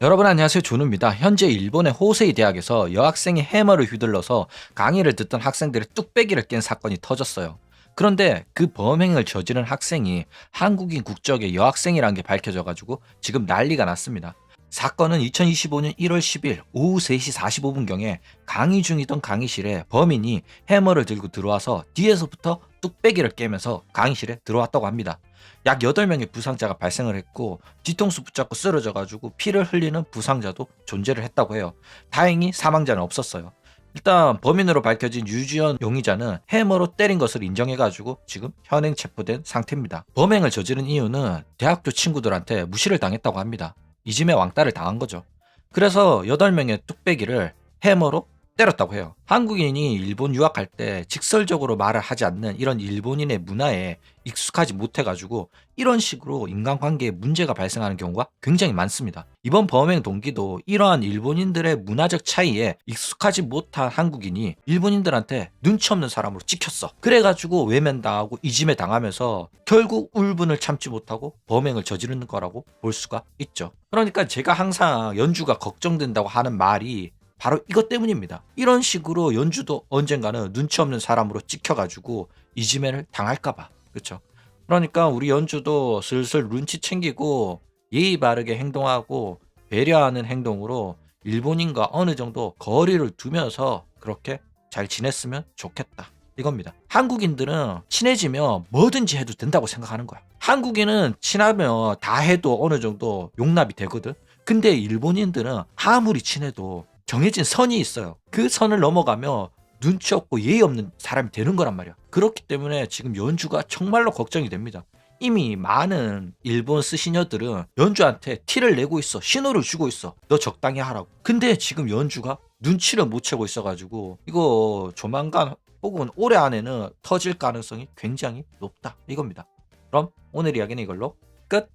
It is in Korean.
여러분 안녕하세요 조누입니다. 현재 일본의 호세이 대학에서 여학생이 해머를 휘둘러서 강의를 듣던 학생들의 뚝배기를 깬 사건이 터졌어요. 그런데 그 범행을 저지른 학생이 한국인 국적의 여학생이라는 게 밝혀져가지고 지금 난리가 났습니다. 사건은 2025년 1월 10일 오후 3시 45분경에 강의 중이던 강의실에 범인이 해머를 들고 들어와서 뒤에서부터 뚝배기를 깨면서 강의실에 들어왔다고 합니다. 약 8명의 부상자가 발생을 했고 뒤통수 붙잡고 쓰러져가지고 피를 흘리는 부상자도 존재를 했다고 해요. 다행히 사망자는 없었어요. 일단 범인으로 밝혀진 유지연 용의자는 해머로 때린 것을 인정해가지고 지금 현행 체포된 상태입니다. 범행을 저지른 이유는 대학교 친구들한테 무시를 당했다고 합니다. 이짐의 왕따를 당한 거죠. 그래서 8명의 뚝배기를 해머로 때렸다고 해요. 한국인이 일본 유학할 때 직설적으로 말을 하지 않는 이런 일본인의 문화에 익숙하지 못해가지고 이런 식으로 인간관계에 문제가 발생하는 경우가 굉장히 많습니다. 이번 범행 동기도 이러한 일본인들의 문화적 차이에 익숙하지 못한 한국인이 일본인들한테 눈치 없는 사람으로 찍혔어. 그래가지고 외면당하고 이짐에 당하면서 결국 울분을 참지 못하고 범행을 저지르는 거라고 볼 수가 있죠. 그러니까 제가 항상 연주가 걱정된다고 하는 말이 바로 이것 때문입니다. 이런 식으로 연주도 언젠가는 눈치 없는 사람으로 찍혀가지고 이지매를 당할까봐. 그렇죠. 그러니까 우리 연주도 슬슬 눈치 챙기고 예의 바르게 행동하고 배려하는 행동으로 일본인과 어느 정도 거리를 두면서 그렇게 잘 지냈으면 좋겠다. 이겁니다. 한국인들은 친해지면 뭐든지 해도 된다고 생각하는 거야. 한국인은 친하면 다 해도 어느 정도 용납이 되거든. 근데 일본인들은 아무리 친해도 정해진 선이 있어요. 그 선을 넘어가면 눈치 없고 예의 없는 사람이 되는 거란 말이야. 그렇기 때문에 지금 연주가 정말로 걱정이 됩니다. 이미 많은 일본 스시녀들은 연주한테 티를 내고 있어. 신호를 주고 있어. 너 적당히 하라고. 근데 지금 연주가 눈치를 못 채고 있어가지고 이거 조만간 혹은 올해 안에는 터질 가능성이 굉장히 높다. 이겁니다. 그럼 오늘 이야기는 이걸로 끝.